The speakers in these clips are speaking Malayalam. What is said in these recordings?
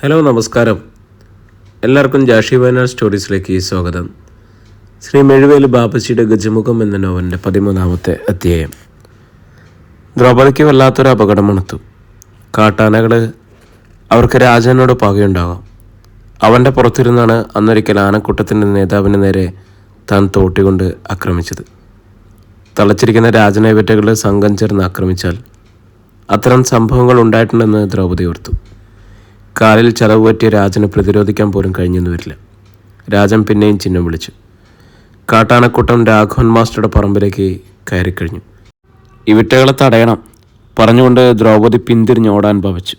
ഹലോ നമസ്കാരം. എല്ലാവർക്കും ജാഷി വയനാട് സ്റ്റോറീസിലേക്ക് സ്വാഗതം. ശ്രീ മെഴുവേലി ബാപ്പച്ചിയുടെ ഗജമുഖം എന്ന നോവലിന്റെ പതിമൂന്നാമത്തെ അധ്യായം. ദ്രൗപദിക്ക് വല്ലാത്തൊരു അപകടം മണത്തു കാട്ടാനകൾ അവർക്ക് രാജനോട് പകയുണ്ടാകാം അവന്റെ പുറത്തിരുന്നാണ് അന്നൊരിക്കൽ ആനക്കൂട്ടത്തിന്റെ നേതാവിന് നേരെ താൻ തോട്ടികൊണ്ട് ആക്രമിച്ചത്. തളച്ചിരിക്കുന്ന രാജനൈവേറ്റകളെ സംഘം ചേർന്ന് ആക്രമിച്ചാൽ അത്തരം സംഭവങ്ങൾ ഉണ്ടായിട്ടുണ്ടെന്ന് ദ്രൗപദി ഓർത്തു. കാലിൽ ചതവ് പറ്റിയ രാജന് പ്രതിരോധിക്കാൻ പോലും കഴിഞ്ഞെന്ന് വരില്ല. രാജൻ പിന്നെയും ചിഹ്നം വിളിച്ചു. കാട്ടാനക്കൂട്ടം രാഘവൻ മാസ്റ്ററുടെ പറമ്പിലേക്ക് കയറിക്കഴിഞ്ഞു ഇവിറ്റകളെ തടയണം പറഞ്ഞുകൊണ്ട് ദ്രൗപദി പിന്തിരിഞ്ഞോടാൻ ഭവിച്ചു.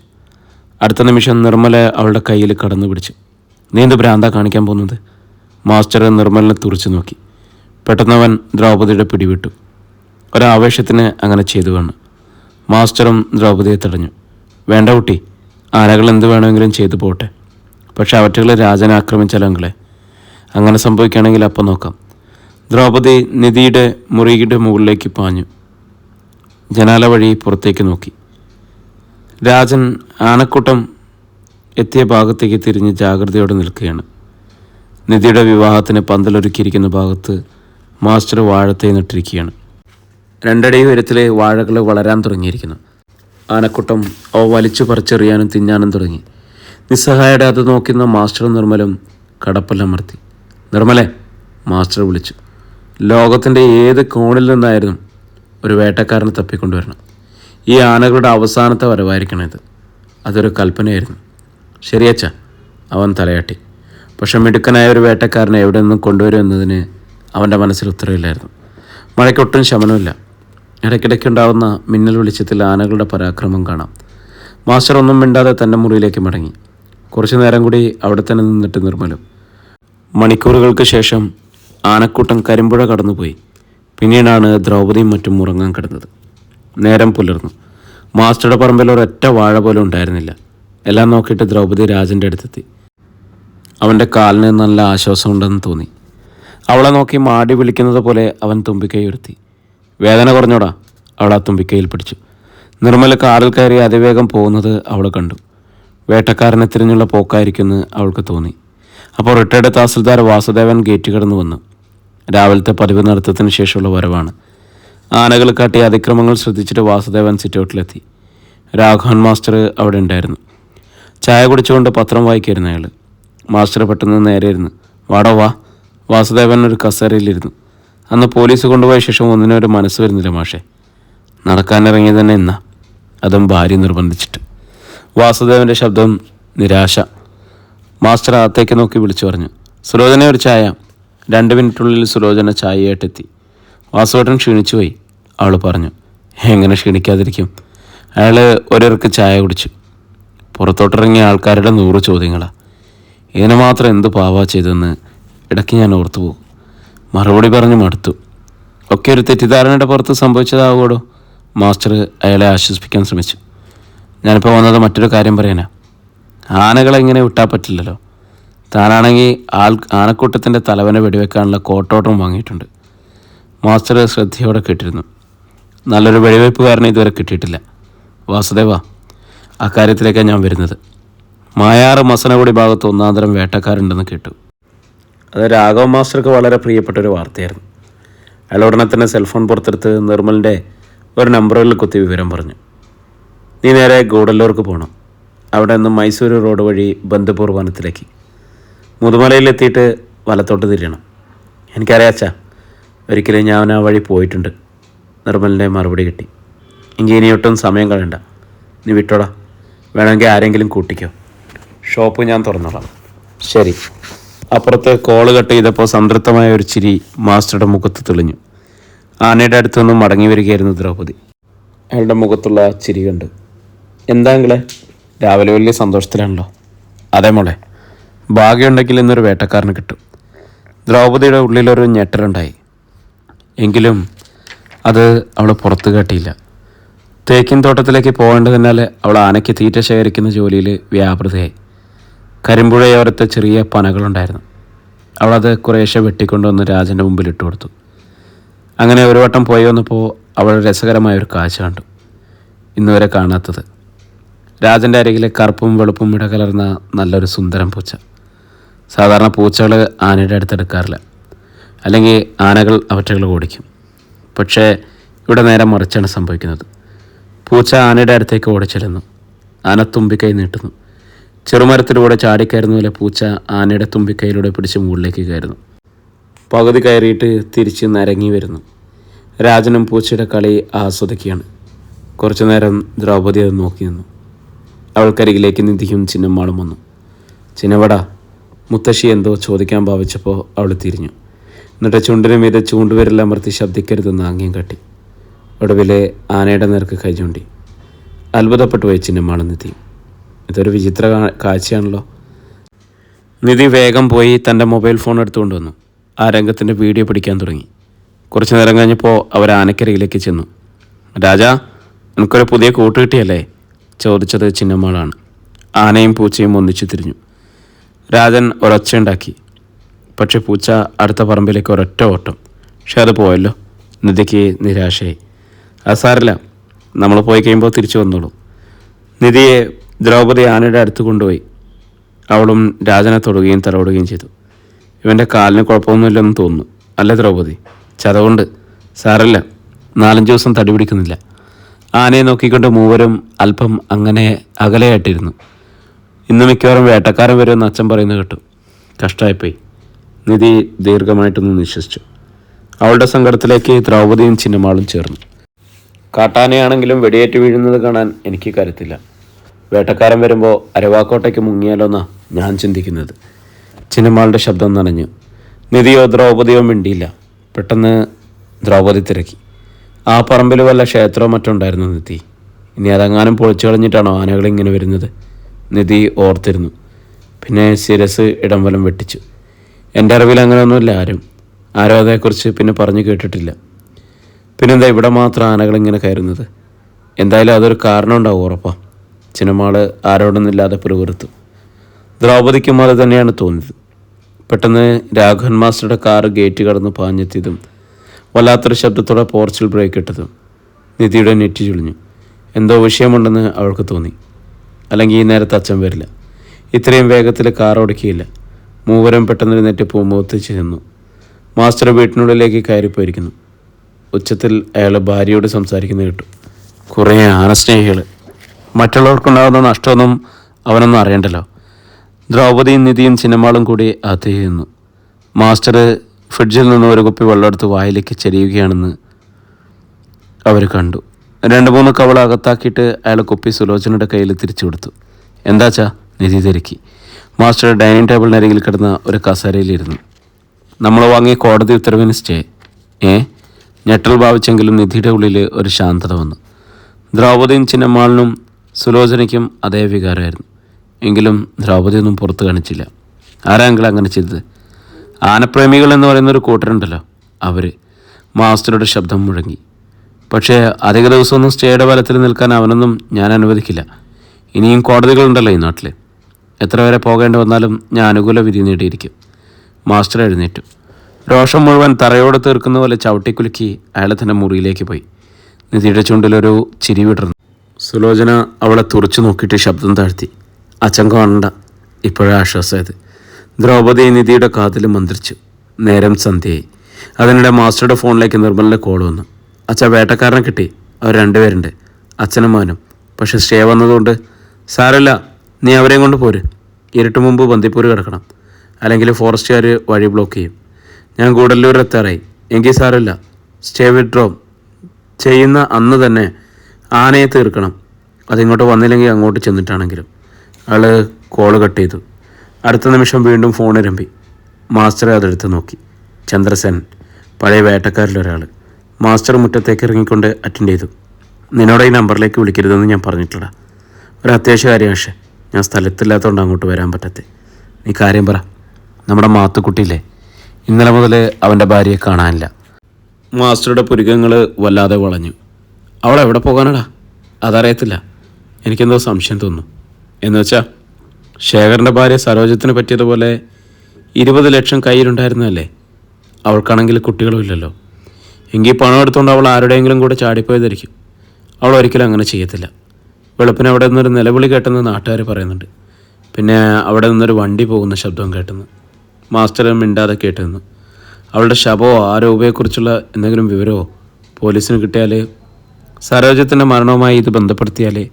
അടുത്ത നിമിഷം നിർമ്മല അവളുടെ കയ്യിൽ കടന്നു പിടിച്ചു. നീ എന്ത് ഭ്രാന്ത കാണിക്കാൻ പോകുന്നത്? മാസ്റ്റർ നിർമ്മലിനെ തുറച്ചു നോക്കി. പെട്ടെന്നവൻ ദ്രൗപദിയുടെ പിടിവിട്ടു. ഒരാവേശത്തിന് അങ്ങനെ ചെയ്തു വേണം മാസ്റ്ററും ദ്രൗപദിയെ തടഞ്ഞു. വേണ്ട കുട്ടി ആനകൾ എന്ത് വേണമെങ്കിലും ചെയ്തു പോട്ടെ. പക്ഷെ അവറ്റകളെ രാജൻ ആക്രമിച്ചാലെങ്കിലേ അങ്ങനെ സംഭവിക്കുകയാണെങ്കിൽ അപ്പം നോക്കാം. ദ്രൗപദി നിധിയുടെ മുറിയുടെ മുകളിലേക്ക് പാഞ്ഞു. ജനാല വഴി പുറത്തേക്ക് നോക്കി. രാജൻ ആനക്കൂട്ടം എത്തിയ ഭാഗത്തേക്ക് തിരിഞ്ഞ് ജാഗ്രതയോടെ നിൽക്കുകയാണ്. നിധിയുടെ വിവാഹത്തിന് പന്തലൊരുക്കിയിരിക്കുന്ന ഭാഗത്ത് മാസ്റ്റർ വാഴത്തെ നട്ടിരിക്കുകയാണ് രണ്ടടി ഉയരത്തിലെ വാഴകൾ വളരാൻ തുടങ്ങിയിരിക്കുന്നു. ആനക്കുട്ടം അവ വലിച്ചു പറിച്ചെറിയാനും തിന്നാനും തുടങ്ങി. നിസ്സഹായയുടെ അത് നോക്കുന്ന മാസ്റ്ററും നിർമ്മലും കടപ്പല്ലമർത്തി നിർമ്മലെ മാസ്റ്റർ വിളിച്ചു. ലോകത്തിന്റെ ഏത് കോണിൽ നിന്നായിരുന്നു ഒരു വേട്ടക്കാരനെ തപ്പിക്കൊണ്ടുവരണം ഈ ആനകളുടെ അവസാനത്തെ വരവായിരിക്കണം ഇത്. അതൊരു കൽപ്പനയായിരുന്നു. ശരിയച്ച അവൻ തലയാട്ടി. പക്ഷെ മിടുക്കനായ ഒരു വേട്ടക്കാരനെ എവിടെ നിന്നും കൊണ്ടുവരും എന്നതിന് അവന്റെ മനസ്സിൽ ഉത്തരവില്ലായിരുന്നു. മഴയ്ക്കൊട്ടും ശമനമില്ല. ഇടയ്ക്കിടയ്ക്ക് ഉണ്ടാവുന്ന മിന്നൽ വെളിച്ചത്തിൽ ആനകളുടെ പരാക്രമം കാണാം. മാസ്റ്റർ ഒന്നും മിണ്ടാതെ തന്റെ മുറിയിലേക്ക് മടങ്ങി. കുറച്ചു നേരം കൂടി അവിടെ തന്നെ നിന്നിട്ട് നിർമ്മലും. മണിക്കൂറുകൾക്ക് ശേഷം ആനക്കൂട്ടം കരിമ്പുഴ കടന്നുപോയി. പിന്നീടാണ് ദ്രൗപദിയും മറ്റും ഉറങ്ങാൻ കിടന്നത്. നേരം പുലർന്നു. മാസ്റ്ററുടെ പറമ്പിൽ ഒരൊറ്റ വാഴ പോലും ഉണ്ടായിരുന്നില്ല. എല്ലാം നോക്കിയിട്ട് ദ്രൗപദി രാജന്റെ അടുത്തെത്തി. അവന്റെ കാലിന് നല്ല ആശ്വാസമുണ്ടെന്ന് തോന്നി. അവളെ നോക്കി മാടി വിളിക്കുന്നത് പോലെ അവൻ തുമ്പിക്കൈ ഉയർത്തി. വേദന കുറഞ്ഞോടാ. അവൾ ആ തുമ്പിക്കയിൽ പിടിച്ചു. നിർമ്മല കാറിൽ കയറി അതിവേഗം പോകുന്നത് അവൾ കണ്ടു. വേട്ടക്കാരനെ തിരിഞ്ഞുള്ള പോക്കായിരിക്കുമെന്ന് അവൾക്ക് തോന്നി. അപ്പോൾ റിട്ടയർഡ് തഹസിൽദാർ വാസുദേവൻ ഗേറ്റ് കടന്നു വന്നു. രാവിലത്തെ പതിവ് നടത്തത്തിന് ശേഷമുള്ള വരവാണ്. ആനകൾ കാട്ടി അതിക്രമങ്ങൾ ശ്രദ്ധിച്ചിട്ട് വാസുദേവൻ സിറ്റൗട്ടിലെത്തി രാഘവൻ മാസ്റ്റർ അവിടെ ഉണ്ടായിരുന്നു. ചായ കുടിച്ചുകൊണ്ട് പത്രം വായിക്കായിരുന്നു അയാൾ മാസ്റ്റർ പെട്ടെന്ന് നേരെ ഇരുന്നു. വാടോ വാ. വാസുദേവൻ ഒരു കസേരയിലിരുന്നു അന്ന് പോലീസ് കൊണ്ടുപോയ ശേഷം ഒന്നിനും ഒരു മനസ്സ് വരുന്നില്ല മാഷെ. നടക്കാനിറങ്ങി തന്നെ എന്നാ അതും ഭാര്യ നിർബന്ധിച്ചിട്ട്. വാസുദേവന്റെ ശബ്ദം നിരാശ. മാസ്റ്റർ അകത്തേക്ക് നോക്കി വിളിച്ചു പറഞ്ഞു സുലോചന ഒരു ചായ. രണ്ട് മിനിറ്റുള്ളിൽ സുലോചന ചായയായിട്ടെത്തി. വാസുവേട്ടൻ ക്ഷീണിച്ചു പോയി. അവൾ പറഞ്ഞു എങ്ങനെ ക്ഷീണിക്കാതിരിക്കും? അയാൾ ഒരിറക്ക് ചായ കുടിച്ചു. പുറത്തോട്ടിറങ്ങിയ ആൾക്കാരുടെ നൂറ് ചോദ്യങ്ങളാണ് ഇതിനെ മാത്രം എന്ത് പാവാ ചെയ്തെന്ന് ഇടയ്ക്ക് ഞാൻ ഓർത്തു പോകും മറുപടി പറഞ്ഞു മടുത്തു. ഒക്കെ ഒരു തെറ്റിദ്ധാരണയുടെ പുറത്ത് സംഭവിച്ചതാവുകടോ മാസ്റ്റർ അയാളെ ആശ്വസിപ്പിക്കാൻ ശ്രമിച്ചു. ഞാനിപ്പോൾ വന്നത് മറ്റൊരു കാര്യം പറയാനാ. ആനകളെ ഇങ്ങനെ വിട്ടാൽ പറ്റില്ലല്ലോ. താനാണെങ്കിൽ ആൾ ആനക്കൂട്ടത്തിന്റെ തലവനെ വെടിവെക്കാനുള്ള കോട്ടോട്ടം വാങ്ങിയിട്ടുണ്ട്. മാസ്റ്റർ ശ്രദ്ധയോടെ കേട്ടിരുന്നു. നല്ലൊരു വെടിവെപ്പുകാരനെ ഇതുവരെ കിട്ടിയിട്ടില്ല. വാസുദേവ അക്കാര്യത്തിലേക്കാണ് ഞാൻ വരുന്നത്. മായാറ് മസനഗുടി ഭാഗത്ത് ഒന്നാന്തരം വേട്ടക്കാരുണ്ടെന്ന് കേട്ടു. അത് രാഘവ മാസ്റ്റർക്ക് വളരെ പ്രിയപ്പെട്ട ഒരു വാർത്തയായിരുന്നു. അയാൾ ഉടനെ തന്നെ സെൽഫോൺ പുറത്തെടുത്ത് നിർമ്മലിന്റെ ഒരു നമ്പറുകളിൽ കുത്തി വിവരം പറഞ്ഞു. നീ നേരെ ഗൂഡല്ലൂർക്ക് പോകണം അവിടെ നിന്ന് മൈസൂർ റോഡ് വഴി ബന്ധുപൂർ വനത്തിലേക്ക്. മുതുമലയിലെത്തിയിട്ട് വലത്തോട്ട് തിരിയണം. എനിക്കറിയാച്ചാ ഒരിക്കലും ഞാൻ ആ വഴി പോയിട്ടുണ്ട്. നിർമ്മലിന്റെ മറുപടി കിട്ടി. എങ്കിൽ ഇനി ഒട്ടും സമയം കളയണ്ട. നീ വിട്ടോടാ. വേണമെങ്കിൽ ആരെങ്കിലും കൂട്ടിക്കോ. ഷോപ്പ് ഞാൻ തുറന്നോളാം. ശരി. അപ്പുറത്ത് കോൾ കട്ട് ചെയ്തപ്പോൾ സംതൃപ്തമായ ഒരു ചിരി മാസ്റ്ററുടെ മുഖത്ത് തെളിഞ്ഞു. ആനയുടെ അടുത്ത് നിന്നും മടങ്ങി വരികയായിരുന്നു ദ്രൗപദി. അയാളുടെ മുഖത്തുള്ള ചിരി കണ്ട്. എന്താങ്കിളെ രാവിലെ വലിയ സന്തോഷത്തിലാണല്ലോ. അതേ മോളെ. ഭാഗ്യമുണ്ടെങ്കിൽ ഇന്നൊരു വേട്ടക്കാരന് കിട്ടും. ദ്രൗപദിയുടെ ഉള്ളിലൊരു ഞെട്ടലുണ്ടായി. എങ്കിലും അത് അവൾ പുറത്ത് കാട്ടിയില്ല. തേക്കിൻ തോട്ടത്തിലേക്ക് പോകേണ്ടതിനാൽ അവൾ ആനയ്ക്ക് തീറ്റ ശേഖരിക്കുന്ന ജോലിയിൽ വ്യാപൃതയായി. കരിമ്പുഴയോരത്തെ ചെറിയ പനകളുണ്ടായിരുന്നു. അവളത് കുറേശ്ശെ വെട്ടിക്കൊണ്ടുവന്ന് രാജന്റെ മുമ്പിൽ ഇട്ട് കൊടുത്തു. അങ്ങനെ ഒരു വട്ടം പോയി വന്നപ്പോൾ അവൾ രസകരമായ ഒരു കാഴ്ച കണ്ടു. ഇന്നുവരെ കാണാത്തത്. രാജന്റെ അരികിലെ കറുപ്പും വെളുപ്പും ഇടകലർന്ന നല്ലൊരു സുന്ദരം പൂച്ച. സാധാരണ പൂച്ചകൾ ആനയുടെ അടുത്തെടുക്കാറില്ല അല്ലെങ്കിൽ ആനകൾ അവറ്റകൾ ഓടിക്കും. പക്ഷേ ഇവിടെ നേരെ മറിച്ചാണ് സംഭവിക്കുന്നത്. പൂച്ച ആനയുടെ അടുത്തേക്ക് ഓടിച്ചിരുന്നു ആന തുമ്പിക്കൈ നീട്ടുന്നു. ചെറുമരത്തിലൂടെ ചാടിക്കയറുന്നതിലെ പൂച്ച ആനയുടെ തുമ്പിക്കൈയിലൂടെ പിടിച്ച് മുകളിലേക്ക് കയറുന്നു. പകുതി കയറിയിട്ട് തിരിച്ച് നരങ്ങി വരുന്നു. രാജനും പൂച്ചയുടെ കളി ആസ്വദിക്കുകയാണ്. കുറച്ചു നേരം ദ്രൗപദി അത് നോക്കി നിന്നു. അവൾക്കരികിലേക്ക് നിധിയും ചിന്നമ്മാളും വന്നു. ചിന്നവട മുത്തശ്ശി എന്തോ ചോദിക്കാൻ ഭാവിച്ചപ്പോൾ അവൾ തിരിഞ്ഞു. എന്നിട്ട് ചുണ്ടിന് മീതെ ചൂണ്ടുവിരലമർത്തി ശബ്ദിക്കരുതെന്ന് ആംഗ്യം കട്ടി. ഒടുവിലെ ആനയുടെ നേർക്ക് കൈ ചൂണ്ടി. അത്ഭുതപ്പെട്ടു പോയി നിധിയും ഇതൊരു വിചിത്ര കാഴ്ചയാണല്ലോ. നിധി വേഗം പോയി തന്റെ മൊബൈൽ ഫോൺ എടുത്തുകൊണ്ട് വന്നു. ആ രംഗത്തിന്റെ വീഡിയോ പിടിക്കാൻ തുടങ്ങി. കുറച്ച് നേരം കഴിഞ്ഞപ്പോൾ അവർ ആനക്കരയിലേക്ക് ചെന്നു. രാജാ എനിക്കൊരു പുതിയ കൂട്ട് കിട്ടിയല്ലേ? ചോദിച്ചത് ചിന്നമ്മാളാണ് ആനയും പൂച്ചയും ഒന്നിച്ചു തിരിഞ്ഞു. രാജൻ ഒരൊച്ചയുണ്ടാക്കി. പക്ഷെ പൂച്ച അടുത്ത പറമ്പിലേക്ക് ഒരൊറ്റ ഓട്ടം. പക്ഷെ അത് പോയല്ലോ. നിധിക്ക് നിരാശയായി. അത് നമ്മൾ പോയി കഴിയുമ്പോൾ തിരിച്ചു വന്നോളൂ. നിധിയെ ദ്രൗപദി ആനയുടെ അടുത്ത് കൊണ്ടുപോയി. അവളും രാജനെ തൊടുകയും തലോടുകയും ചെയ്തു. ഇവന്റെ കാലിന് കുഴപ്പമൊന്നുമില്ലെന്ന് തോന്നുന്നു. അല്ലേ ദ്രൗപദി? ചതവുണ്ട്. സാരല്ല. നാലഞ്ച് ദിവസം തടി പിടിക്കുന്നില്ല. ആനയെ നോക്കിക്കൊണ്ട് മൂവരും അല്പം അങ്ങനെ അകലെയായിട്ടിരുന്നു. ഇന്ന് മിക്കവാറും വേട്ടക്കാരൻ വരുമെന്ന് അച്ഛൻ പറയുന്നത് കേട്ടു. കഷ്ടമായിപ്പോയി നിധി ദീർഘമായിട്ടൊന്ന് നിശ്വസിച്ചു. അവളുടെ സങ്കടത്തിലേക്ക് ദ്രൗപദിയും ചിന്നമാളും ചേർന്നു. കാട്ടാനയാണെങ്കിലും വെടിയേറ്റ് വീഴുന്നത് കാണാൻ എനിക്ക് കരുത്തില്ല. വേട്ടക്കാരൻ വരുമ്പോൾ അരവാക്കോട്ടയ്ക്ക് മുങ്ങിയാലോന്നാ ഞാൻ ചിന്തിക്കുന്നത്. ചിന്നമാളുടെ ശബ്ദം നനഞ്ഞു. നിധിയോ ദ്രൗപദിയോ മിണ്ടിയില്ല. പെട്ടെന്ന് ദ്രൗപദി തിരക്കി. ആ പറമ്പിൽ വല്ല ക്ഷേത്രമോ മറ്റോ ഉണ്ടായിരുന്നു നിധി. ഇനി അതെങ്ങാനും പൊളിച്ചു കളഞ്ഞിട്ടാണോ ആനകൾ ഇങ്ങനെ വരുന്നത്? നിധി ഓർത്തിരുന്നു. പിന്നെ ശിരസ് ഇടംവലം വെട്ടിച്ചു. എന്റെ അറിവിൽ അങ്ങനെയൊന്നുമില്ല ആരും. ആരും അതേക്കുറിച്ച് പിന്നെ പറഞ്ഞു കേട്ടിട്ടില്ല. പിന്നെന്താ ഇവിടെ മാത്രം ആനകൾ ഇങ്ങനെ കയറുന്നത്? എന്തായാലും അതൊരു കാരണം ഉണ്ടാവും ഉറപ്പാ. ചിന്നമാൾ ആരോടൊന്നുമില്ലാതെ പിറുപിറുത്തു. ദ്രൗപദിക്കും അത് തന്നെയാണ് തോന്നിയത്. പെട്ടെന്ന് രാഘവൻ മാസ്റ്ററുടെ കാറ് ഗേറ്റ് കടന്ന് പാഞ്ഞെത്തിയതും വല്ലാത്തൊരു ശബ്ദത്തോടെ പോർച്ചിൽ ബ്രേക്ക് ഇട്ടതും നിധിയുടെ നെറ്റി ചുളിഞ്ഞു. എന്തോ വിഷയമുണ്ടെന്ന് അവൾക്ക് തോന്നി. അല്ലെങ്കിൽ ഈ നേരത്തെ അച്ഛൻ വരില്ല. ഇത്രയും വേഗത്തിൽ കാർ ഓടിക്കുകയില്ല. മൂവരും പെട്ടെന്ന് എഴുന്നേറ്റ് പൂമുഖത്ത് ചെന്നു മാസ്റ്റർ വീട്ടിനുള്ളിലേക്ക് കയറിപ്പോയിരിക്കുന്നു. ഉച്ചത്തിൽ അയാൾ ഭാര്യയോട് സംസാരിക്കുന്നത് കേട്ടു. കുറേ ആനസ്നേഹികൾ മറ്റുള്ളവർക്കുണ്ടാകുന്ന നഷ്ടമൊന്നും അവനൊന്നും അറിയണ്ടല്ലോ. ദ്രൗപതിയും നിധിയും സിനിമകളും കൂടി അകത്ത് മാസ്റ്റർ ഫ്രിഡ്ജിൽ നിന്ന് ഒരു കുപ്പി വെള്ളമെടുത്ത് വായിലേക്ക് ചെരിയുകയാണെന്ന് അവർ കണ്ടു. രണ്ട് മൂന്ന് കവള അകത്താക്കിയിട്ട് അയാൾ കുപ്പി സുലോചനയുടെ കയ്യിൽ തിരിച്ചു കൊടുത്തു. എന്താച്ചാ നിധി തിരക്കി. മാസ്റ്റർ ഡൈനിങ് ടേബിളിനരികിൽ കിടന്ന ഒരു കസേരയിലിരുന്നു. നമ്മൾ വാങ്ങിയ കോടതി ഉത്തരവിന് സ്റ്റേ ഏ? ഞെട്ടൽ ഭാവിച്ചെങ്കിലും നിധിയുടെ ഉള്ളിൽ ഒരു ശാന്തത വന്നു. ദ്രൗപദിയും ചിന്നമ്മാളിനും സുലോചനയ്ക്കും അതേ വികാരമായിരുന്നു. എങ്കിലും ദ്രൗപതിയൊന്നും പുറത്ത് കാണിച്ചില്ല. ആരാങ്കിൽ അങ്ങനെ ചെയ്തത്? ആനപ്രേമികൾ എന്ന് പറയുന്ന ഒരു കൂട്ടരുണ്ടല്ലോ അവർ മാസ്റ്ററുടെ ശബ്ദം മുഴങ്ങി. പക്ഷേ അധിക ദിവസമൊന്നും സ്റ്റേയുടെ ബലത്തിൽ നിൽക്കാൻ അവനൊന്നും ഞാൻ അനുവദിക്കില്ല. ഇനിയും കോടതികളുണ്ടല്ലോ ഈ നാട്ടിൽ എത്ര വരെ പോകേണ്ടി വന്നാലും ഞാൻ അനുകൂല വിധി നേടിയിരിക്കും. മാസ്റ്റർ എഴുന്നേറ്റു. രോഷം മുഴുവൻ തറയോട് തീർക്കുന്ന പോലെ ചവിട്ടിക്കുലുക്കി അയാൾ തന്റെ മുറിയിലേക്ക് പോയി. നിധിയുടെ ചുണ്ടിലൊരു ചിരി വിടർന്നു. സുലോചന അവളെ തുറച്ചു നോക്കിയിട്ട് ശബ്ദം താഴ്ത്തി. അച്ഛൻ കാണണ്ട. ഇപ്പോഴേ ആശ്വാസമായത് ദ്രൗപദി നിധിയുടെ കാതിൽ മന്ത്രിച്ചു. നേരം സന്ധ്യയായി. അതിനിടെ മാസ്റ്ററുടെ ഫോണിലേക്ക് നിർമ്മലിന്റെ കോൾ വന്നു. അച്ഛ വേട്ടക്കാരനെ കിട്ടി. അവർ രണ്ടുപേരുണ്ട്. അച്ഛനും മോനും. പക്ഷെ സ്റ്റേ വന്നതുകൊണ്ട് സാരല്ല നീ അവരെയും കൊണ്ട് പോര്. ഇരുട്ട് മുമ്പ് ബന്ദിപ്പൂർ കിടക്കണം. അല്ലെങ്കിൽ ഫോറസ്റ്റുകാർ വഴി ബ്ലോക്ക് ചെയ്യും. ഞാൻ ഗൂഡല്ലൂർ എത്താറായി. എങ്കിൽ സാരല്ല സ്റ്റേ വിഡ്രോ. ചെയ്യുന്ന അന്ന് തന്നെ ആനയെ തീർക്കണം. അതിങ്ങോട്ട് വന്നില്ലെങ്കിൽ അങ്ങോട്ട് ചെന്നിട്ടാണെങ്കിലും. അയാൾ കോൾ കട്ട് ചെയ്തു. അടുത്ത നിമിഷം വീണ്ടും ഫോൺ ഇരമ്പി മാസ്റ്റർ അതെടുത്ത് നോക്കി. ചന്ദ്രസേൻ പഴയ വേട്ടക്കാരിലൊരാൾ മാസ്റ്റർ മുറ്റത്തേക്ക് ഇറങ്ങിക്കൊണ്ട് അറ്റൻഡ് ചെയ്തു. നിന്നോട് ഈ നമ്പറിലേക്ക് വിളിക്കരുതെന്ന് ഞാൻ പറഞ്ഞിട്ടില്ല. ഒരു അത്യാവശ്യ കാര്യം പക്ഷേ ഞാൻ സ്ഥലത്തില്ലാത്തതുകൊണ്ട് അങ്ങോട്ട് വരാൻ പറ്റത്തെ. നീ കാര്യം പറ. നമ്മുടെ മാത്തുക്കുട്ടിയില്ലേ? ഇന്നലെ മുതൽ അവന്റെ ഭാര്യയെ കാണാനില്ല. മാസ്റ്ററുടെ പുരുകങ്ങൾ വല്ലാതെ വളഞ്ഞു. അവളെവിടെ പോകാനടാ? അതറിയത്തില്ല. എനിക്കെന്തോ സംശയം തോന്നുന്നു. എന്ന് വെച്ചാ ശേഖരന്റെ ഭാര്യ സരോജത്തിന് പറ്റിയതുപോലെ ഇരുപത് ലക്ഷം കയ്യിലുണ്ടായിരുന്നതല്ലേ? അവൾക്കാണെങ്കിൽ കുട്ടികളും ഇല്ലല്ലോ. എങ്കിൽ പണം എടുത്തുകൊണ്ട് അവൾ ആരുടെയെങ്കിലും കൂടെ ചാടിപ്പോയതായിരിക്കും. അവൾ ഒരിക്കലും അങ്ങനെ ചെയ്യത്തില്ല. വെളുപ്പിന് അവിടെ നിന്നൊരു നിലവിളി കേട്ടെന്ന് നാട്ടുകാർ പറയുന്നുണ്ട്. പിന്നെ അവിടെ നിന്നൊരു വണ്ടി പോകുന്ന ശബ്ദം കേട്ടെന്ന്. മാസ്റ്ററും മിണ്ടാതെ കേട്ടെന്ന്. അവളുടെ ശവമോ ആ രൂപയെക്കുറിച്ചുള്ള എന്തെങ്കിലും വിവരമോ പോലീസിന് കിട്ടിയാൽ സരോജത്തിന്റെ മരണവുമായി ഇത് ബന്ധപ്പെടുത്തിയാൽ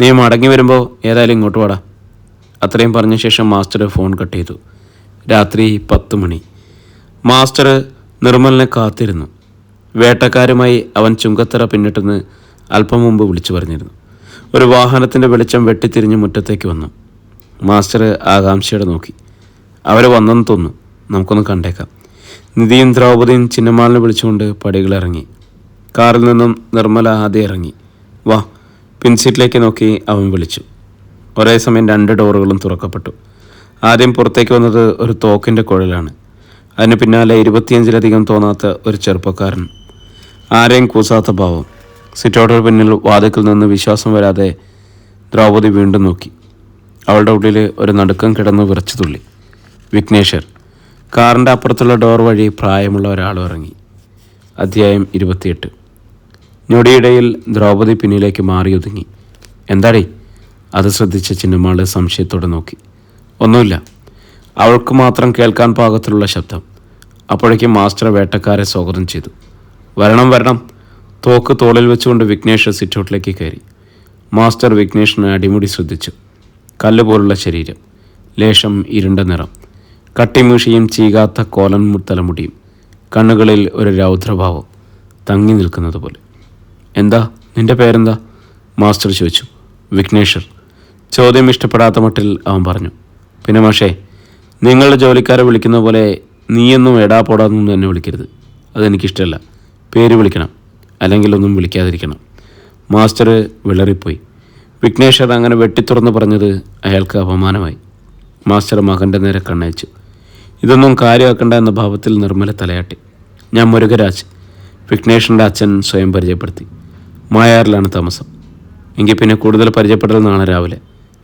നീ മടങ്ങി വരുമ്പോൾ ഏതായാലും ഇങ്ങോട്ട് വാടാ. അത്രയും പറഞ്ഞ ശേഷം മാസ്റ്റർ ഫോൺ കട്ട് ചെയ്തു. രാത്രി പത്ത് മണി. മാസ്റ്റർ നിർമ്മലിനെ കാത്തിരുന്നു. വേട്ടക്കാരുമായി അവൻ ചുങ്കത്തറ പിന്നിട്ടെന്ന് അല്പം മുമ്പ് വിളിച്ചു പറഞ്ഞിരുന്നു. ഒരു വാഹനത്തിന്റെ വെളിച്ചം വെട്ടിത്തിരിഞ്ഞ് മുറ്റത്തേക്ക് വന്നു. മാസ്റ്റർ ആകാംക്ഷയോടെ നോക്കി. അവർ വന്നെന്ന് തോന്നുന്നു. നമുക്കൊന്ന് കണ്ടേക്കാം. നിധിയും ദ്രൗപദിയും ചിന്നമാളിനെ വിളിച്ചുകൊണ്ട് പടികളിറങ്ങി. കാറിൽ നിന്നും നിർമ്മല ആദ്യം ഇറങ്ങി. വാ പിൻസീറ്റിലേക്ക് നോക്കി അവൻ വിളിച്ചു. ഒരേ സമയം രണ്ട് ഡോറുകളും തുറക്കപ്പെട്ടു. ആദ്യം പുറത്തേക്ക് വന്നത് ഒരു തോക്കിന്റെ കുഴലാണ്. അതിന് പിന്നാലെ ഇരുപത്തിയഞ്ചിലധികം തോന്നാത്ത ഒരു ചെറുപ്പക്കാരൻ. ആരെയും കൂസാത്ത ഭാവം. സിറ്റോട്ടിന് പിന്നിൽ വാതിക്കൽ നിന്ന് വിശ്വാസം വരാതെ ദ്രൗപദി വീണ്ടും നോക്കി. അവളുടെ ഉള്ളിൽ ഒരു നടുക്കം കിടന്ന് വിറച്ചു തുള്ളി. വിഘ്നേശ്വർ. കാറിന്റെ അപ്പുറത്തുള്ള ഡോർ വഴി പ്രായമുള്ള ഒരാൾ ഇറങ്ങി. അധ്യായം ഇരുപത്തിയെട്ട്. ഞൊടിയിടയിൽ ദ്രൗപദി പിന്നിലേക്ക് മാറി ഒതുങ്ങി എന്താടേ? അത് ശ്രദ്ധിച്ച ചിന്നമാൾ സംശയത്തോടെ നോക്കി. ഒന്നുമില്ല. അവൾക്ക് മാത്രം കേൾക്കാൻ പാകത്തിലുള്ള ശബ്ദം. അപ്പോഴേക്കും മാസ്റ്റർ വേട്ടക്കാരെ സ്വാഗതം ചെയ്തു. വരണം വരണം. തോക്ക് തോളിൽ വെച്ചുകൊണ്ട് വിഘ്നേഷ് സിറ്റൗട്ടിലേക്ക് കയറി. മാസ്റ്റർ വിഘ്നേഷിനെ അടിമുടി ശ്രദ്ധിച്ചു. കല്ല് പോലുള്ള ശരീരം. ലേശം ഇരുണ്ട നിറം. കട്ടിമൂഷിയും ചീകാത്ത കോലൻ തലമുടിയും കണ്ണുകളിൽ ഒരു രൗദ്രഭാവം തങ്ങി നിൽക്കുന്നത് പോലെ എന്താ? നിന്റെ പേരെന്താ? മാസ്റ്റർ ചോദിച്ചു. വിഘ്നേശ്വർ. ചോദ്യം ഇഷ്ടപ്പെടാത്ത മട്ടിൽ അവൻ പറഞ്ഞു. പിന്നെ മാഷേ നിങ്ങളുടെ ജോലിക്കാരെ വിളിക്കുന്ന പോലെ നീയൊന്നും എടാ പോടാന്നും എന്നെ വിളിക്കരുത്. അതെനിക്കിഷ്ടമല്ല പേര് വിളിക്കണം. അല്ലെങ്കിൽ ഒന്നും വിളിക്കാതിരിക്കണം. മാസ്റ്റർ വിളറിപ്പോയി. വിഘ്നേശ്വർ അങ്ങനെ വെട്ടിത്തുറന്ന് പറഞ്ഞത് അയാൾക്ക് അപമാനമായി. മാസ്റ്റർ മകന്റെ നേരെ കണ്ണയച്ചു. ഇതൊന്നും കാര്യമാക്കണ്ട എന്ന ഭാവത്തിൽ നിർമ്മല തലയാട്ടി. ഞാൻ മുരുകരാജ്. വിഘ്നേഷിന്റെ അച്ഛൻ സ്വയം പരിചയപ്പെടുത്തി. മായാറിലാണ് താമസം. എങ്കിൽ പിന്നെ കൂടുതൽ പരിചയപ്പെടൽ നാളെ രാവിലെ.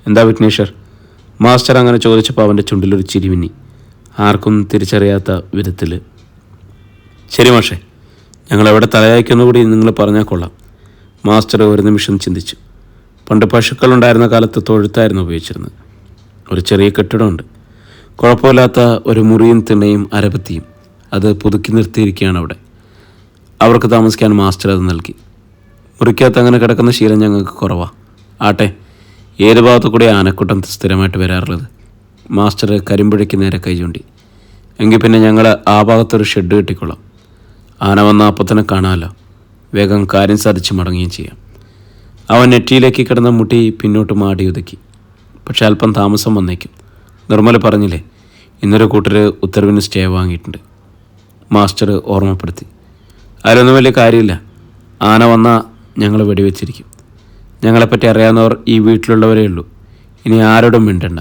എന്താ വിഘ്നേശ്വർ? മാസ്റ്റർ അങ്ങനെ ചോദിച്ചപ്പോൾ അവന്റെ ചുണ്ടിലൊരു ചിരിമിന്നി ആർക്കും തിരിച്ചറിയാത്ത വിധത്തിൽ. ശരി മാഷേ ഞങ്ങൾ എവിടെ തലയായിക്കുന്നു നിങ്ങൾ പറഞ്ഞാൽ കൊള്ളാം. മാസ്റ്റർ ഒരു നിമിഷം ചിന്തിച്ചു. പണ്ട് പശുക്കളുണ്ടായിരുന്ന കാലത്ത് തൊഴുത്തായിരുന്നു ഉപയോഗിച്ചിരുന്നത്. ഒരു ചെറിയ കെട്ടിടമുണ്ട്. കുഴപ്പമില്ലാത്ത ഒരു മുറിയും തിണ്ണയും അരപത്തിയും അത് പുതുക്കി നിർത്തിയിരിക്കുകയാണ് അവിടെ. അവർക്ക് താമസിക്കാൻ മാസ്റ്റർ അത് നൽകി. മുറിക്കകത്ത് അങ്ങനെ കിടക്കുന്ന ശീലം ഞങ്ങൾക്ക് കുറവാണ് ആട്ടെ ഏത് ഭാഗത്തു കൂടെ ആനക്കൂട്ടം സ്ഥിരമായിട്ട് വരാറുള്ളത്? മാസ്റ്റർ കരിമ്പുഴയ്ക്ക് നേരെ കൈ ചൂണ്ടി. എങ്കിൽ പിന്നെ ഞങ്ങൾ ആ ഭാഗത്തൊരു ഷെഡ് കെട്ടിക്കൊള്ളാം. ആന വന്ന അപ്പത്തന്നെ കാണാമല്ലോ വേഗം കാര്യം സാധിച്ച് മടങ്ങുകയും ചെയ്യാം. അവൻ നെറ്റിയിലേക്ക് കിടന്ന മുട്ടി പിന്നോട്ട് മാടി ഒതുക്കി. പക്ഷെ അല്പം താമസം വന്നേക്കും. നിർമ്മല പറഞ്ഞില്ലേ ഇന്നൊരു കൂട്ടർ ഉത്തരവിന് സ്റ്റേ വാങ്ങിയിട്ടുണ്ട്. മാസ്റ്റർ ഓർമ്മപ്പെടുത്തി. അതിലൊന്നും വലിയ കാര്യമില്ല. ആന വന്നാൽ ഞങ്ങൾ വെടിവെച്ചിരിക്കും. ഞങ്ങളെപ്പറ്റി അറിയാവുന്നവർ ഈ വീട്ടിലുള്ളവരേ ഉള്ളൂ. ഇനി ആരോടും മിണ്ടണ്ട.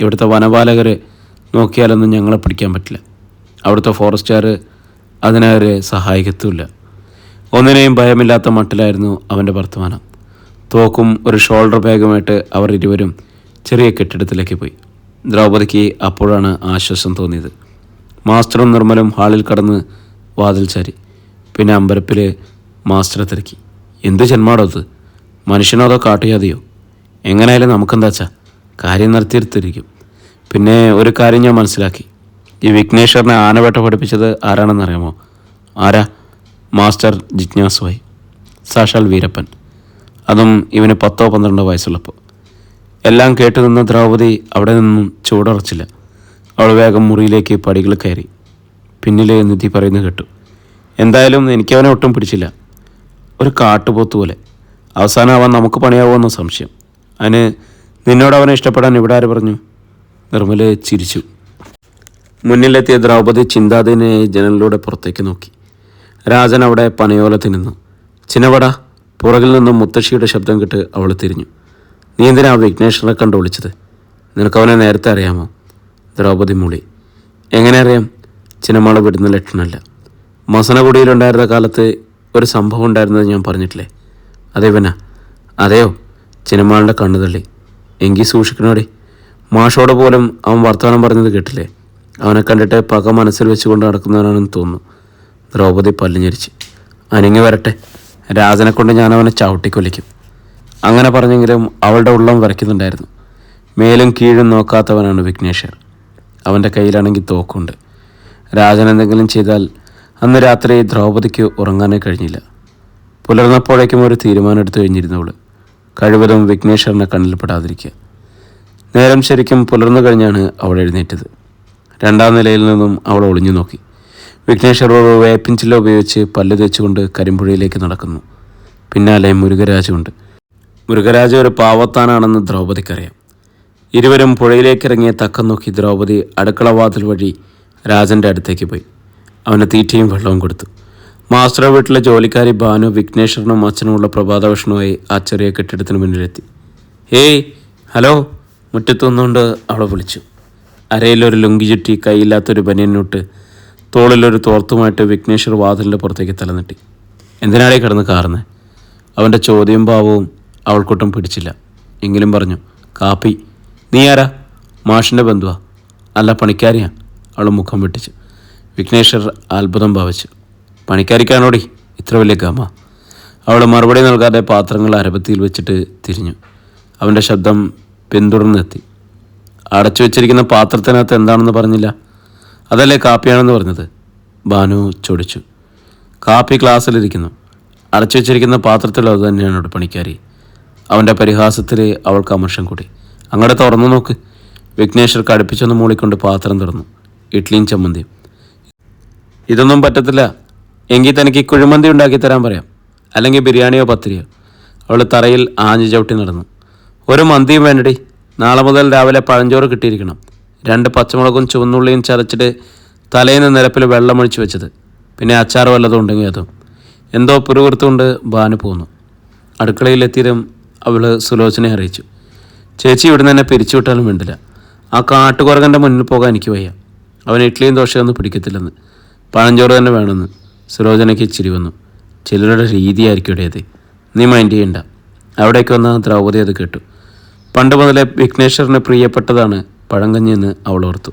ഇവിടുത്തെ വനപാലകരെ നോക്കിയാലൊന്നും ഞങ്ങളെ പിടിക്കാൻ പറ്റില്ല. അവിടുത്തെ ഫോറസ്റ്റുകാർ അതിനവരെ സഹായിക്കത്തുമില്ല. ഒന്നിനെയും ഭയമില്ലാത്ത മട്ടിലായിരുന്നു അവന്റെ വർത്തമാനം. തോക്കും ഒരു ഷോൾഡർ ബാഗുമായിട്ട് അവർ ഇരുവരും ചെറിയ കെട്ടിടത്തിലേക്ക് പോയി. ദ്രൗപദിക്ക് അപ്പോഴാണ് ആശ്വാസം തോന്നിയത്. മാസ്റ്ററും നിർമ്മലും ഹാളിൽ കടന്ന് വാതിൽ ചാരി പിന്നെ അമ്പരപ്പിൽ മാസ്റ്ററെ തിരക്കി. എന്ത് ജന്മാടോ അത്? മനുഷ്യനോ അതോ കാട്ടുജാതിയോ? എങ്ങനെയായാലും നമുക്കെന്താച്ചാ കാര്യം നിർത്തിയെടുത്തിരിക്കും. പിന്നെ ഒരു കാര്യം ഞാൻ മനസ്സിലാക്കി. ഈ വിഘ്നേശ്വറിനെ ആനവേട്ട പഠിപ്പിച്ചത് ആരാണെന്നറിയാമോ? ആരാ? മാസ്റ്റർ ജിജ്ഞാസുവായി. സാക്ഷാൽ വീരപ്പൻ. അതും ഇവന് പത്തോ പന്ത്രണ്ടോ വയസ്സുള്ളപ്പോൾ എല്ലാം കേട്ടു നിന്ന ദ്രൗപദി അവിടെ നിന്നും ചൂടറച്ചില്ല. അവൾ വേഗം മുറിയിലേക്ക് പടികൾ കയറി. പിന്നിലെ നിധി പറയുന്നത് കേട്ടു. എന്തായാലും എനിക്കവനെ ഒട്ടും പിടിച്ചില്ല. ഒരു കാട്ടുപോത്ത് പോലെ. അവസാനം അവൻ നമുക്ക് പണിയാവുമെന്ന സംശയം. അതിന് നിന്നോട് അവനെ ഇഷ്ടപ്പെടാൻ ഇവിടെ ആര് പറഞ്ഞു? നിർമ്മല ചിരിച്ചു. മുന്നിലെത്തിയ ദ്രൗപദി ചിന്താധീനയായി ജനലിലൂടെ പുറത്തേക്ക് നോക്കി. രാജൻ അവിടെ പനയോലത്ത് നിന്നു ചിന്നവട പുറകിൽ നിന്നും മുത്തശ്ശിയുടെ ശബ്ദം കേട്ട് അവൾ തിരിഞ്ഞു. നീ എന്തിനാ ആ വിഘ്നേശ്വരനെ കണ്ടു വിളിച്ചത്? നിനക്കവനെ നേരത്തെ അറിയാമോ? ദ്രൗപദി മൂളി. എങ്ങനെ അറിയാം? ചിനമാൾ വിടുന്ന ലക്ഷണമല്ല. മസനകുടിയിലുണ്ടായിരുന്ന കാലത്ത് ഒരു സംഭവം ഉണ്ടായിരുന്നത് ഞാൻ പറഞ്ഞിട്ടില്ലേ? അതേവനാ അതെയോ? ചിനമാളുടെ കണ്ണു തള്ളി. എങ്കിൽ സൂക്ഷിക്കണോടി? മാഷോടെ പോലും അവൻ വർത്തമാനം പറഞ്ഞത് കേട്ടില്ലേ? അവനെ കണ്ടിട്ട് പക മനസ്സിൽ വെച്ചുകൊണ്ട് നടക്കുന്നവനാണെന്ന് തോന്നുന്നു. ദ്രൗപദി പല്ലിഞ്ഞരിച്ച്. അനങ്ങി വരട്ടെ. രാജനെ കൊണ്ട് ഞാൻ അവനെ ചവിട്ടിക്കൊല്ലിക്കും. അങ്ങനെ പറഞ്ഞെങ്കിലും അവളുടെ ഉള്ളം വരയ്ക്കുന്നുണ്ടായിരുന്നു. മേലും കീഴും നോക്കാത്തവനാണ് വിഘ്നേശ്വർ. അവന്റെ കയ്യിലാണെങ്കിൽ തോക്കുണ്ട്. രാജൻ എന്തെങ്കിലും ചെയ്താൽ അന്ന് രാത്രി ദ്രൗപദിക്ക് ഉറങ്ങാനേ കഴിഞ്ഞില്ല. പുലർന്നപ്പോഴേക്കും ഒരു തീരുമാനം എടുത്തു കഴിഞ്ഞിരുന്നവൾ. കഴിവതും വിഘ്നേശ്വരനെ കണ്ണിൽപ്പെടാതിരിക്കുക നേരം ശരിക്കും പുലർന്നു കഴിഞ്ഞാണ് അവൾ എഴുന്നേറ്റത്. രണ്ടാം നിലയിൽ നിന്നും അവൾ ഒളിഞ്ഞു നോക്കി. വിഘ്നേശ്വർ ഒരു വേപ്പിഞ്ചില ഉപയോഗിച്ച് പല്ല് തേച്ചുകൊണ്ട് കരിമ്പുഴയിലേക്ക് നടക്കുന്നു. പിന്നാലെ മുരുകരാജുണ്ട് മുരുകരാജ ഒരു പാവത്താനാണെന്ന് ദ്രൗപദിക്കറിയാം. ഇരുവരും പുഴയിലേക്കിറങ്ങിയ തക്കം നോക്കി ദ്രൗപദി അടുക്കളവാതിൽ വഴി രാജന്റെ അടുത്തേക്ക് പോയി. അവന് തീറ്റയും വെള്ളവും കൊടുത്തു. മാസ്റ്റർ വീട്ടിലെ ജോലിക്കാരി ഭാനു വിഘ്നേശ്വരനും അച്ഛനുമുള്ള പ്രഭാതഭക്ഷണമായി ആ ചെറിയ കെട്ടിടത്തിന് മുന്നിലെത്തി. ഏയ് ഹലോ മുറ്റത്തുനിന്നുകൊണ്ട് അവളെ വിളിച്ചു. അരയിലൊരു ലുങ്കി ചുറ്റി കൈയില്ലാത്തൊരു ബനിയനോട്ട് തോളിലൊരു തോർത്തുമായിട്ട് വിഘ്നേശ്വർ വാതിലിന്റെ പുറത്തേക്ക് തലനെട്ടി. എന്തിനാടേ കിടന്ന് കാറുന്നത് അവന്റെ ചോദ്യം ഭാവവും അവൾക്കൊട്ടും പിടിച്ചില്ല. എങ്കിലും പറഞ്ഞു കാപ്പി നീ ആരാ? മാഷിന്റെ ബന്ധുവാ. അല്ല പണിക്കാരിയാ. അവൾ മുഖം വെട്ടിച്ചു. വിഘ്നേശ്വർ അത്ഭുതം ഭാവിച്ചു. പണിക്കാരിക്കാണോടി ഇത്ര വലിയ ഗമ. അവൾ മറുപടി നൽകാതെ പാത്രങ്ങൾ അരപത്തിയിൽ വെച്ചിട്ട് തിരിഞ്ഞു. അവന്റെ ശബ്ദം പിന്തുടർന്നെത്തി. അടച്ചു വെച്ചിരിക്കുന്ന പാത്രത്തിനകത്ത് എന്താണെന്ന് പറഞ്ഞില്ല. അതല്ലേ കാപ്പിയാണെന്ന് പറഞ്ഞത്. ബാനു ചൊടിച്ചു കാപ്പി ഗ്ലാസ്സിലിരിക്കുന്നു. അടച്ചു വെച്ചിരിക്കുന്ന പാത്രത്തിൽ തന്നെയാണ് ഇവിടെ പണിക്കാരി. അവന്റെ പരിഹാസത്തിൽ അവൾക്ക് അമർഷം കൂടി. അങ്ങോട്ട് തുറന്നു നോക്ക്. വിഘ്നേശ്വർ കടുപ്പിച്ചൊന്ന് മൂളിക്കൊണ്ട് പാത്രം തുറന്നു. ഇഡ്ലിയും ചമ്മന്തിയും. ഇതൊന്നും പറ്റത്തില്ല. എങ്കിൽ തനിക്ക് കുഴിമന്തി ഉണ്ടാക്കി തരാൻ പറയാം. അല്ലെങ്കിൽ ബിരിയാണിയോ പത്തിരിയോ. അവൾ തറയിൽ ആഞ്ഞു ചവിട്ടി നടന്നു. ഒരു മന്തിയും വേണ്ടടി. നാളെ മുതൽ രാവിലെ പഴഞ്ചോറ് കിട്ടിയിരിക്കണം. രണ്ട് പച്ചമുളകും ചുവന്നുള്ളിയും ചതച്ചിട്ട് തലേന്ന് നിരപ്പിൽ വെള്ളമൊഴിച്ച് വെച്ചത്. പിന്നെ അച്ചാർ വല്ലതും ഉണ്ടെങ്കിൽ അതും. എന്തോ പിറുവിറുത്തുകൊണ്ട് ബാനു പോന്നു. അടുക്കളയിലെത്തിയതും അവൾ സുലോചനെ അറിയിച്ചു. ചേച്ചി ഇവിടെ നിന്ന് തന്നെ പിരിച്ചുവിട്ടാലും വേണ്ടില്ല. ആ കാട്ടുകുറകന്റെ മുന്നിൽ പോകാൻ എനിക്ക് വയ്യ. അവൻ ഇഡ്ഡലിയും ദോശയൊന്നും പിടിക്കത്തില്ലെന്ന്. പഴഞ്ചോറ് തന്നെ വേണമെന്ന് സുരോചനയ്ക്ക് ഇച്ചിരി വന്നു. ചിലരുടെ രീതിയായിരിക്കും നീ മൈൻഡ് ചെയ്യണ്ട. അവിടേക്ക് വന്ന ദ്രൗപദി അത് കേട്ടു. പണ്ട് മുതലേ വിഘ്നേശ്വറിന് പ്രിയപ്പെട്ടതാണ് പഴങ്കഞ്ഞി എന്ന് അവൾ ഓർത്തു.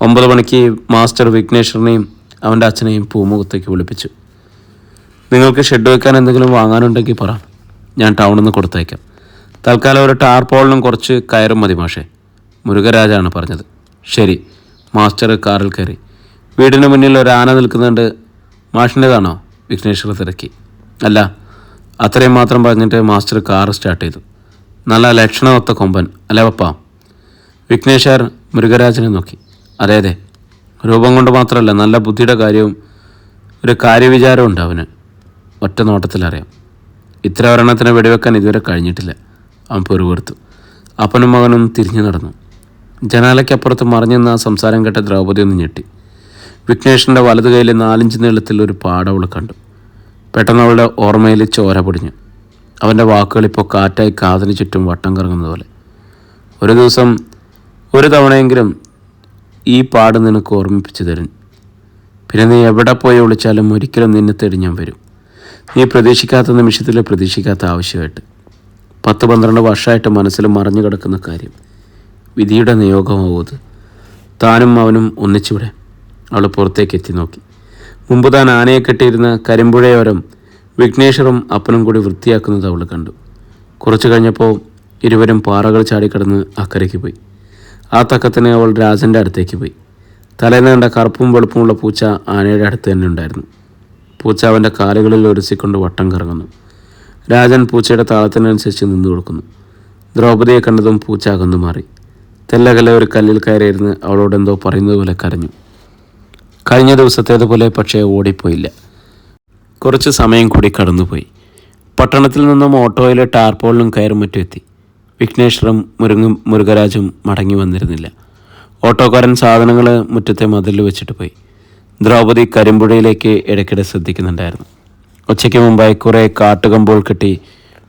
ഒമ്പത് മണിക്ക് മാസ്റ്റർ വിഘ്നേശ്വറിനെയും അവന്റെ അച്ഛനെയും പൂമുഖത്തേക്ക് വിളിപ്പിച്ചു. നിങ്ങൾക്ക് ഷെഡ് വെക്കാൻ എന്തെങ്കിലും വാങ്ങാനുണ്ടെങ്കിൽ പറ. ഞാൻ ടൗണിൽ നിന്ന് കൊടുത്തയക്കാം തൽക്കാലം ഒരു ടാർപോളിനും കുറച്ച് കയറും മതി മാഷേ. മുരുകരാജാണ് പറഞ്ഞത്. ശരി മാസ്റ്റർ കാറിൽ കയറി. വീടിന് മുന്നിൽ ഒരു ആന നിൽക്കുന്നുണ്ട്. മാഷിന്റെതാണോ? വിഘ്നേശ്വർ തിരക്കി. അല്ല അത്രയും മാത്രം പറഞ്ഞിട്ട് മാസ്റ്റർ കാർ സ്റ്റാർട്ട് ചെയ്തു. നല്ല ലക്ഷണമൊത്ത കൊമ്പൻ അല്ലേ പപ്പ? വിഘ്നേശ്വർ മൃഗരാജനെ നോക്കി. അതെ അതെ. രൂപം കൊണ്ട് മാത്രമല്ല നല്ല ബുദ്ധിയുടെ കാര്യവും ഒരു കാര്യവിചാരവും ഉണ്ട് അവന്. ഒറ്റ നോട്ടത്തിലറിയാം. ഇത്ര ഒരെണ്ണത്തിന് വെടിവെക്കാൻ ഇതുവരെ കഴിഞ്ഞിട്ടില്ല. അവൻ പൊരുവെടുത്തു. അപ്പനും മകനും തിരിഞ്ഞു നടന്നു. ജനാലയ്ക്കപ്പുറത്ത് മറിഞ്ഞെന്ന സംസാരം കേട്ട ദ്രൗപതി ഒന്ന് ഞെട്ടി. വിഘ്നേഷിന്റെ വലതു കയ്യിൽ നാലിഞ്ച് നീളത്തിൽ ഒരു പാട അവൾ കണ്ടു. പെട്ടെന്ന് അവളുടെ ഓർമ്മയിൽ ചോര പൊടിഞ്ഞു. അവന്റെ വാക്കുകൾ ഇപ്പോൾ കാറ്റായി കാതിന് ചുറ്റും വട്ടം കറങ്ങുന്നത് പോലെ. ഒരു ദിവസം ഒരു തവണയെങ്കിലും ഈ പാട് നിനക്ക് ഓർമ്മിപ്പിച്ചു തരും. പിന്നെ നീ എവിടെ പോയി വിളിച്ചാലും ഒരിക്കലും നിന്നെ തേടി ഞാൻ വരും. നീ പ്രതീക്ഷിക്കാത്ത നിമിഷത്തിൽ പ്രതീക്ഷിക്കാത്ത ആവശ്യമായിട്ട്. പത്ത് പന്ത്രണ്ട് വർഷമായിട്ട് മനസ്സിൽ മറഞ്ഞു കിടക്കുന്ന കാര്യം വിധിയുടെ നിയോഗമാവൂത്. താനും അവനും ഒന്നിച്ചിവിടെ. അവൾ പുറത്തേക്ക് എത്തി നോക്കി. മുമ്പ് താൻ ആനയെ കെട്ടിയിരുന്ന കരിമ്പുഴയോരം വിഘ്നേശ്വറും അപ്പനും കൂടി വൃത്തിയാക്കുന്നത് അവൾ കണ്ടു. കുറച്ചു കഴിഞ്ഞപ്പോൾ ഇരുവരും പാറകൾ ചാടിക്കടന്ന് അക്കരയ്ക്ക് പോയി. ആ തക്കത്തിന് അവൾ രാജന്റെ അടുത്തേക്ക് പോയി. തലേന്ന് കറുപ്പും വെളുപ്പുമുള്ള പൂച്ച ആനയുടെ അടുത്ത് തന്നെ ഉണ്ടായിരുന്നു. പൂച്ച അവന്റെ കാലുകളിൽ ഒരുസിക്കൊണ്ട് വട്ടം കറങ്ങുന്നു. രാജൻ പൂച്ചയുടെ താളത്തിനനുസരിച്ച് നിന്നു കൊടുക്കുന്നു. ദ്രൗപദിയെ കണ്ടതും പൂച്ച അകന്നു മാറി. തെല്ലകലെ ഒരു കല്ലിൽ കയറിയിരുന്ന് അവളോട് എന്തോ പറയുന്നത് പോലെ കരഞ്ഞു. കഴിഞ്ഞ ദിവസത്തേതുപോലെ പക്ഷേ ഓടിപ്പോയില്ല. കുറച്ച് സമയം കൂടി കടന്നുപോയി. പട്ടണത്തിൽ നിന്നും ഓട്ടോയിലെ ടാർപോളിലും കയറും മറ്റും എത്തി വിഘ്നേശ്വറും മുരുങ്ങും മുരുകരാജും മടങ്ങി വന്നിരുന്നില്ല. ഓട്ടോക്കാരൻ സാധനങ്ങൾ മുറ്റത്തെ മതിലിൽ വെച്ചിട്ട് പോയി. ദ്രൗപദി കരിമ്പുഴയിലേക്ക് ഇടയ്ക്കിടെ ശ്രദ്ധിക്കുന്നുണ്ടായിരുന്നു. ഉച്ചയ്ക്ക് മുമ്പായി കുറേ കാട്ടുകമ്പോൾ കെട്ടി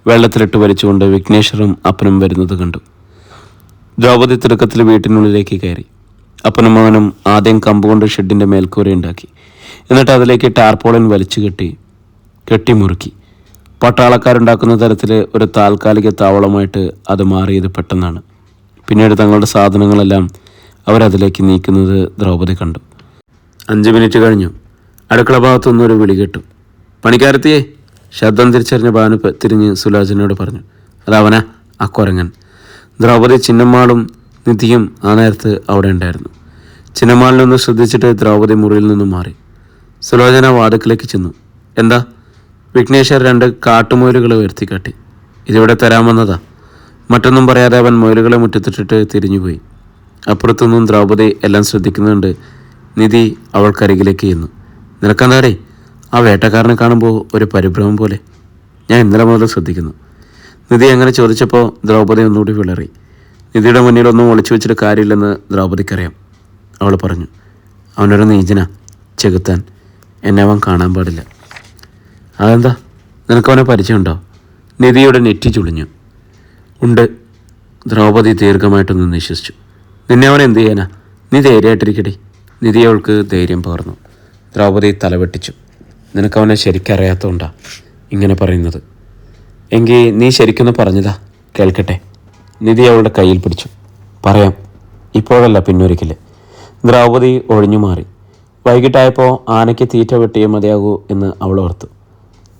വെള്ളത്തിലിട്ട് വലിച്ചുകൊണ്ട് വിഘ്നേശ്വറും അപ്പനും വരുന്നത് കണ്ടു. ദ്രൗപദി തിടുക്കത്തിൽ വീട്ടിനുള്ളിലേക്ക് കയറി. അപ്പനും മകനും ആദ്യം കമ്പുകൊണ്ട് ഷെഡിന്റെ മേൽക്കൂരയുണ്ടാക്കി എന്നിട്ട് അതിലേക്ക് ടാർപോളിൻ വലിച്ചു കെട്ടി കെട്ടിമുറുക്കി പട്ടാളക്കാരുണ്ടാക്കുന്ന തരത്തിൽ ഒരു താൽക്കാലിക താവളമായിട്ട് അത് മാറിയത് പെട്ടെന്നാണ്. പിന്നീട് തങ്ങളുടെ സാധനങ്ങളെല്ലാം അവരതിലേക്ക് നീക്കുന്നത് ദ്രൗപദി കണ്ടു. അഞ്ച് മിനിറ്റ് കഴിഞ്ഞു. അടുക്കള ഭാഗത്തുനിന്നൊരു വിളി കേട്ടു. പണിക്കാരത്തിയെ ശബ്ദം തിരിച്ചറിഞ്ഞ ഭാനു തിരിഞ്ഞ് സുലോചനയോട് പറഞ്ഞു. അതവനാ ആ കുരങ്ങൻ. ദ്രൗപദി ചിന്നമ്മാളും നിധിയും ആ നേരത്ത് അവിടെ ഉണ്ടായിരുന്നു. ചിന്നമ്മാളിനൊന്ന് ശ്രദ്ധിച്ചിട്ട് ദ്രൗപദി മുറിയിൽ നിന്നും മാറി. സുലോചന വാതുക്കിലേക്ക് ചെന്നു. എന്താ? വിഘ്നേശ്വർ രണ്ട് കാട്ടുമൊയിലുകളെ ഉയർത്തിക്കാട്ടി. ഇതിവിടെ തരാമെന്നതാ മറ്റൊന്നും പറയാതെ അവൻ മൊയിലുകളെ മുറ്റത്തിട്ടിട്ട് തിരിഞ്ഞുപോയി. അപ്പുറത്തൊന്നും ദ്രൗപദി എല്ലാം ശ്രദ്ധിക്കുന്നുണ്ട്. നിധി അവൾക്കരികിലേക്ക് ചെന്നു. നിനക്കെന്താടേ ആ വേട്ടക്കാരനെ കാണുമ്പോൾ ഒരു പരിഭ്രമം പോലെ. ഞാൻ ഇന്നലെ മുതൽ ശ്രദ്ധിക്കുന്നു. നിധി അങ്ങനെ ചോദിച്ചപ്പോൾ ദ്രൗപദി ഒന്നുകൂടി വിളറി. നിധിയുടെ മുന്നിലൊന്നും ഒളിച്ചു വെച്ചിട്ട് കാര്യമില്ലെന്ന് ദ്രൗപദിക്കറിയാം. അവൾ പറഞ്ഞു അവനൊരു നീചന ചെകുത്താൻ. എന്നെ അവൻ കാണാൻ പാടില്ല. അതെന്താ? നിനക്കവനെ പരിചയമുണ്ടോ? നിധിയുടെ നെറ്റി ചുളിഞ്ഞു. ഉണ്ട്. ദ്രൗപദി ദീർഘമായിട്ടൊന്ന് നിശ്വസിച്ചു. നിന്നെ അവൻ എന്ത് ചെയ്യാനാ? നീ ധൈര്യമായിട്ടിരിക്കട്ടെ നിധി അവൾക്ക് ധൈര്യം പകർന്നു. ദ്രൗപദി തലവെട്ടിച്ചു നിനക്കവനെ ശരിക്കറിയാത്തതുകൊണ്ടാ ഇങ്ങനെ പറയുന്നത്. എങ്കിൽ നീ ശരിക്കൊന്ന് പറഞ്ഞതാ കേൾക്കട്ടെ. നിധി അവളുടെ കയ്യിൽ പിടിച്ചു. പറയാം. ഇപ്പോഴല്ല പിന്നൊരിക്കൽ. ദ്രൗപദി ഒഴിഞ്ഞു മാറി. വൈകിട്ടായപ്പോൾ ആനയ്ക്ക് തീറ്റ വെട്ടിയേ മതിയാകൂ എന്ന് അവൾ ഓർത്തു.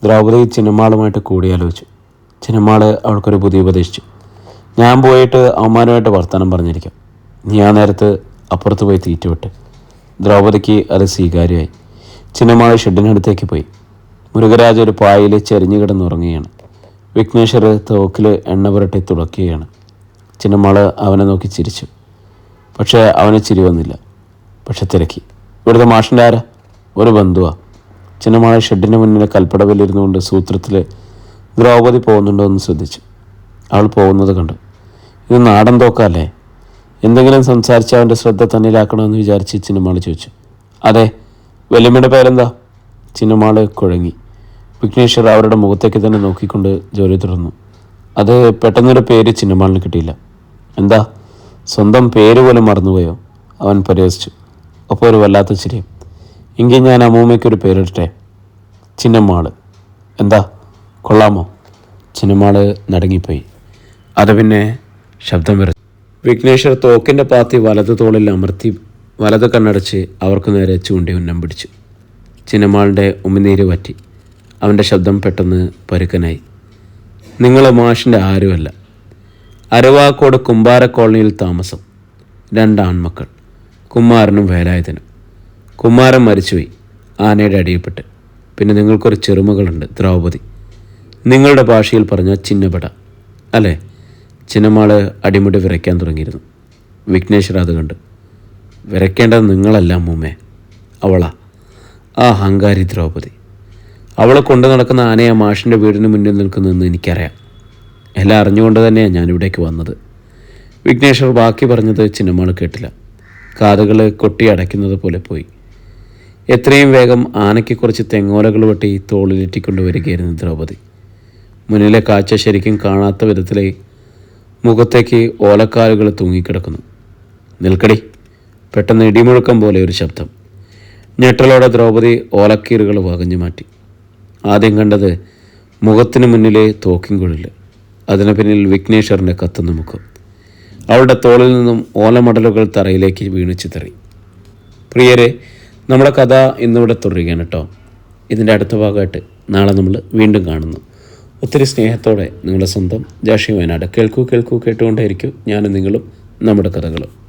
ദ്രൗപദി ചിന്നമ്മാളുമായിട്ട് കൂടിയാലോചിച്ചു. ചിന്നമ്മാൾ അവൾക്കൊരു പുതിയ ഉപദേശിച്ചു. ഞാൻ പോയിട്ട് അവന്മാരുമായിട്ട് വർത്തമാനം പറഞ്ഞിരിക്കാം. നീ ആ നേരത്ത് അപ്പുറത്ത് പോയി തീറ്റ വിട്ട്. ദ്രൗപദിക്ക് അത് സ്വീകാര്യമായി. ചിന്നമ്മാൾ ഷെഡിനടുത്തേക്ക് പോയി. മുരുകരാജ് ഒരു പായയിൽ ചെരിഞ്ഞു കിടന്നുറങ്ങുകയാണ്. വിഘ്നേശ്വർ തോക്കിൽ എണ്ണ പുരട്ടി തുടക്കുകയാണ് ചിന്നമ്മാൾ അവനെ നോക്കി ചിരിച്ചു. പക്ഷേ അവന് ചിരി വന്നില്ല. പക്ഷെ തിരക്കി. ഇവിടുത്തെ മാഷിന്റെ ആരാ? ഒരു ബന്ധുവാ. ചിന്നമ്മൾ ഷെഡിന് മുന്നിൽ കൽപ്പടവിലിരുന്നു കൊണ്ട് സൂത്രത്തിൽ ദ്രൗപദി പോകുന്നുണ്ടോ എന്ന് ശ്രദ്ധിച്ചു. അവൾ പോകുന്നത് കണ്ടു. ഇത് നാടൻ തോക്കല്ലേ? എന്തെങ്കിലും സംസാരിച്ച് അവന്റെ ശ്രദ്ധ തന്നിലാക്കണമെന്ന് വിചാരിച്ച് ചിന്നമ്മൾ ചോദിച്ചു. അതെ വല്യമ്മയുടെ പേരെന്താ? ചിന്നമ്മൾ കുഴങ്ങി. വിഘ്നേശ്വർ അവരുടെ മുഖത്തേക്ക് തന്നെ നോക്കിക്കൊണ്ട് ജോലി തുടർന്നു. അത് പെട്ടെന്നൊരു പേര് ചിന്നമാളിന് കിട്ടിയില്ല. എന്താ? സ്വന്തം പേര് പോലും മറന്നുപോയോ? അവൻ പരിഹസിച്ചു അപ്പോൾ ഒരു വല്ലാത്ത ചിരിയും. എങ്കിൽ ഞാൻ അമ്മൂമ്മയ്ക്കൊരു പേരിട്ടെ ചിന്നമ്മാൾ. എന്താ? കൊള്ളാമോ? ചിന്നമ്മാൾ നടുങ്ങിപ്പോയി. അത് പിന്നെ ശബ്ദം വരും വിഘ്നേശ്വർ തോക്കിന്റെ പാത്തി വലത് തോളിൽ അമർത്തി വലത് കണ്ണടച്ച് അവർക്ക് നേരെ ചൂണ്ടി ഉന്നം പിടിച്ചു. ചിന്നമ്മാളുടെ ഉമിനീര് പറ്റി അവന്റെ ശബ്ദം പെട്ടെന്ന് പരുക്കനായി. നിങ്ങൾ മാഷിന്റെ ആരുമല്ല. അരവാക്കോട് കുമ്പാര കോളനിയിൽ താമസം. രണ്ട് ആൺമക്കൾ. കുമാരനും വേലായുധനും. കുമാരൻ മരിച്ചുപോയി. ആനയുടെ അടിയിൽപ്പെട്ട്. പിന്നെ നിങ്ങൾക്കൊരു ചെറുമകളുണ്ട് ദ്രൗപതി നിങ്ങളുടെ ഭാഷയിൽ പറഞ്ഞ ചിന്നപട അല്ലേ? ചിന്നമാൾ അടിമുടി വിറയ്ക്കാൻ തുടങ്ങിയിരുന്നു. വിഘ്നേശ്വർ അത് കണ്ട്. വിറയ്ക്കേണ്ടത് നിങ്ങളല്ല മൂമ്മേ അവളാ. ആ അഹങ്കാരി ദ്രൗപതി അവളെ കൊണ്ടു നടക്കുന്ന ആനയെ മാഷിന്റെ വീടിന് മുന്നിൽ നിൽക്കുന്നതെന്ന് എനിക്കറിയാം. എല്ലാം അറിഞ്ഞുകൊണ്ട് തന്നെയാണ് ഞാനിവിടേക്ക് വന്നത്. വിഘ്നേശ്വർ ബാക്കി പറഞ്ഞത് ചിന്നമാൾ കേട്ടില്ല. കാതുകൾ കൊട്ടി അടയ്ക്കുന്നത് പോലെ പോയി. എത്രയും വേഗം ആനയ്ക്ക് കുറച്ച് തെങ്ങോലകൾ വെട്ടി തോളിലെറ്റിക്കൊണ്ട് വരികയായിരുന്നു ദ്രൗപദി. മുന്നിലെ കാഴ്ച ശരിക്കും കാണാത്ത വിധത്തിലെ മുഖത്തേക്ക് ഓലക്കാലുകൾ തൂങ്ങിക്കിടക്കുന്നു. നിൽക്കടി പെട്ടെന്ന് ഇടിമുഴക്കം പോലെ ഒരു ശബ്ദം. ഞെട്ടലോടെ ദ്രൗപദി ഓലക്കീറുകൾ വകഞ്ഞു മാറ്റി. ആദ്യം കണ്ടത് മുഖത്തിന് മുന്നിലെ തോക്കിൻകുഴൽ അതിന് പിന്നിൽ വിഘ്നേശ്വറിന്റെ കത്തുന്ന മുഖം അവളുടെ തോളിൽ നിന്നും ഓലമടലുകൾ തറയിലേക്ക് വീണു ചിതറി. പ്രിയരെ നമ്മുടെ കഥ ഇന്നിവിടെ തുടരുകയാണ് കേട്ടോ. ഇതിന്റെ അടുത്ത ഭാഗമായിട്ട് നാളെ നമ്മൾ വീണ്ടും കാണുന്നു. ഒത്തിരി സ്നേഹത്തോടെ നിങ്ങളുടെ സ്വന്തം ജാഷി വയനാട്. കേൾക്കൂ കേൾക്കൂ കേട്ടുകൊണ്ടേയിരിക്കും. ഞാനും നിങ്ങളും നമ്മുടെ കഥകളും.